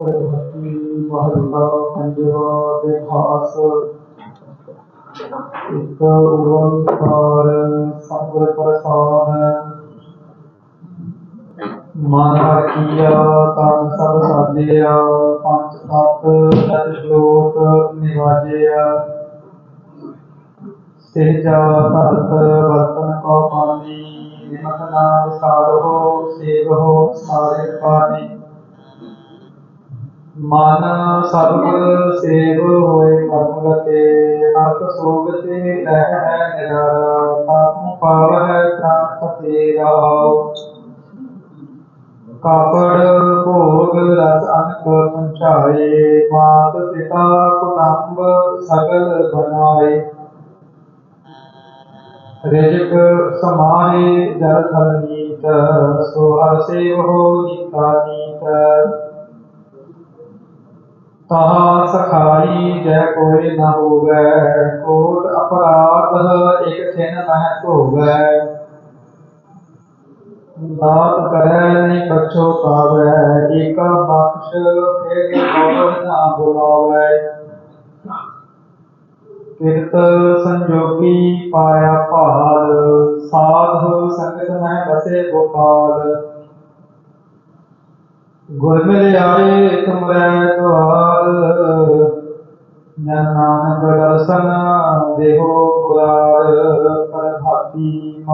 ਪ੍ਰਭਤੀ ਮਹੱਲਾ ਪੰਜਵਾ ਦੇ ਇੱਕ ਓੰਕਾਰ ਸਤਿਗੁਰ ਪ੍ਰਸਾਦ ਮਨ ਹਰ ਤਨ ਸਭ ਸਾਜਿਆ ਪੰਜ ਤਤ ਸਤ ਸ਼ਲੋਕ ਨਿਵਾਜਿਆ ਸੇਜਾ ਧਰਤ ਵਰਤਨ ਕੋ ਪਾਣੀ ਨਿਮਕ ਨਾਮ ਸਾਧੋ ਸੇਵੋ ਸਾਰੇ ਪਾਣੀ ਮਨ ਸਤਿਗੁਰ ਸੇਵ ਹੋਏ ਕਰਮ ਗਤੇ ਹਰਤ ਸੋਗ ਤੇ ਰਹਿ ਹੈ ਨਿਰਾਲਾ ਪਾਪੂ ਪਾਵ ਹੈ ਤ੍ਰਾਣ ਪਤੇ ਰਾਉ ਕਾਪੜ, ਭੋਗ, ਰਸ ਅਨਕ ਪੰਚਾਏ ਮਾਤ ਪਿਤਾ ਕੁਟੰਬ ਸਗਲ ਬਨਾਏ ਰਿਜਕ ਸਮਾਹੇ ਜਲ ਥਲ ਨੀਤ ਸੋ ਹਰ ਹੋ ਨੀਤਾ ਨੀਤ। ਤਹਾ ਸਖਾਈ ਜੈ ਕੋਈ ਨ ਹੋਵੈ, ਕੋਟ ਅਪਰਾਧ ਇਕ ਥਿਨ ਮਹਿ ਧੋਵੈ। ਦਾਤ ਕਰੈ ਨਹੀਂ ਕਛੋ ਪਾਵੈ, ਏਕਾ ਬਖਸ਼ ਫਿਰ ਕੌਣ ਨਾ ਬੁਲਾਵੈ। ਕਿਰਤ ਸੰਜੋਗੀ ਪਾਇਆ ਭਾਲ ਸਾਧ ਸੰਗਤ ਮਹਿ ਬਸੇ ਗੋਪਾਲ। ਗੁਰ ਮਿਲ ਆਏ ਤੁਮਰੈ ਨਾਨਕ ਦਰਸ਼ਨ ਦੇਹੋ ਪੁਰਾਰ ਪ੍ਰਭਾਤੀ